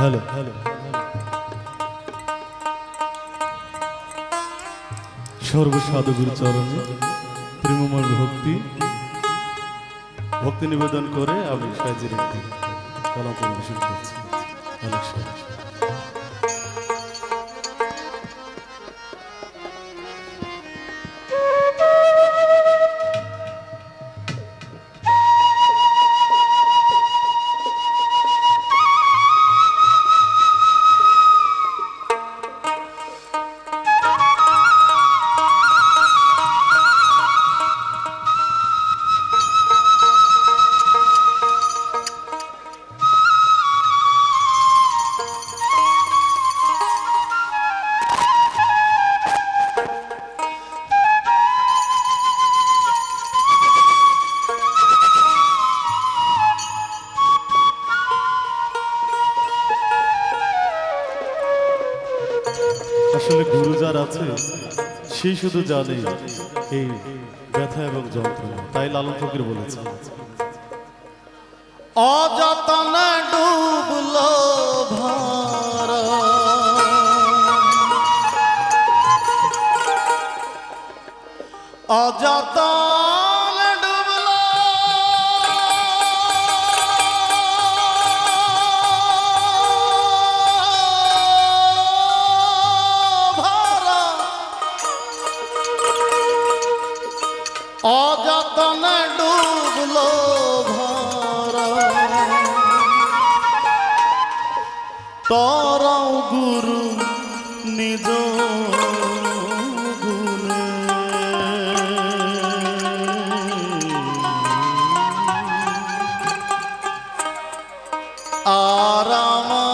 Hello hello সর্বসাধুগুরু চরণে প্রেমময় ভক্তি ভক্তি নিবেদন করে আমি সাজির করছি। Olursunuz. সেই শুধু জানে এই ব্যথা এবং যন্ত্রণা তাই লালন ফকির বলেছে। অযতনে অযতনে ডুবলো ভরা তরাও গুরু নিজ গুণে। আরাম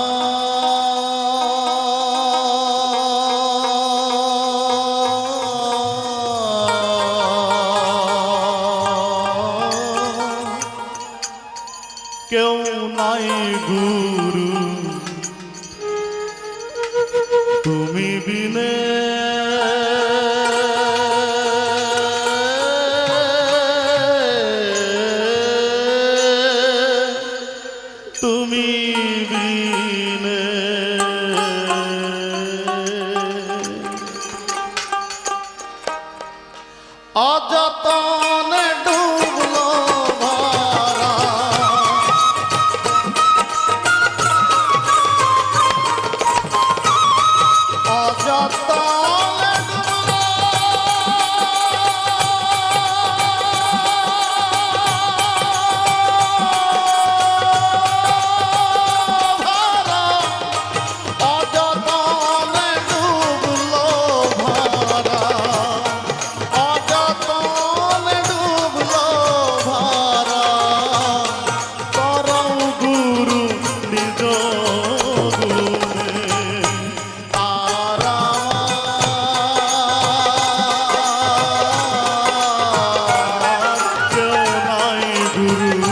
ಗುರು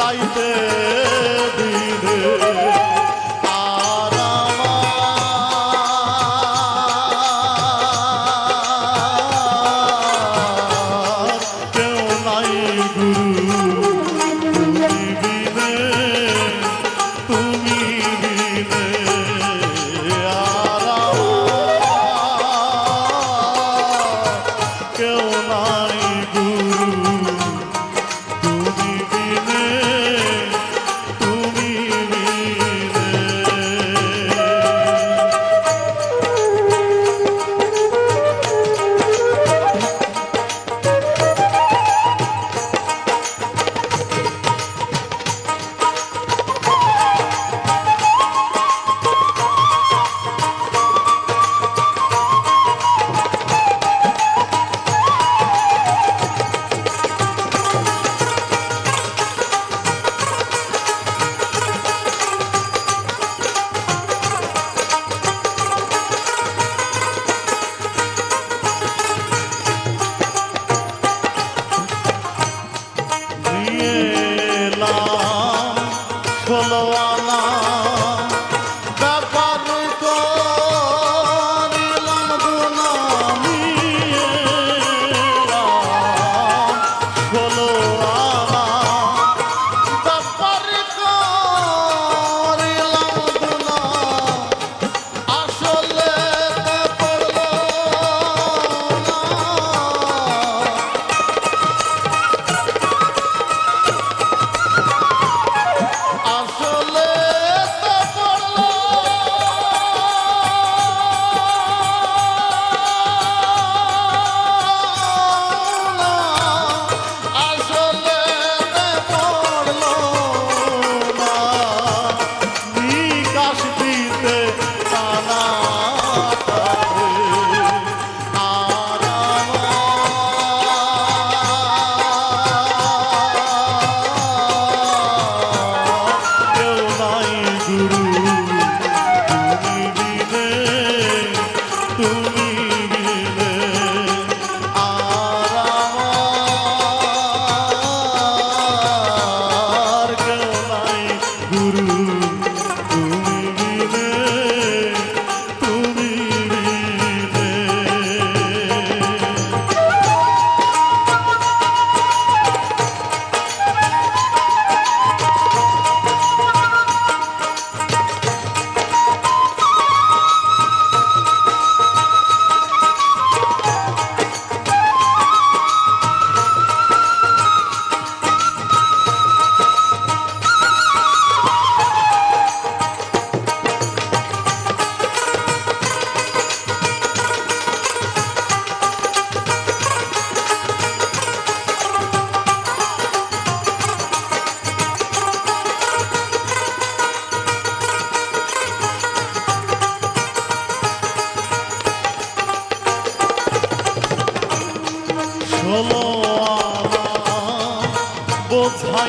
রাইতে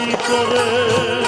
করে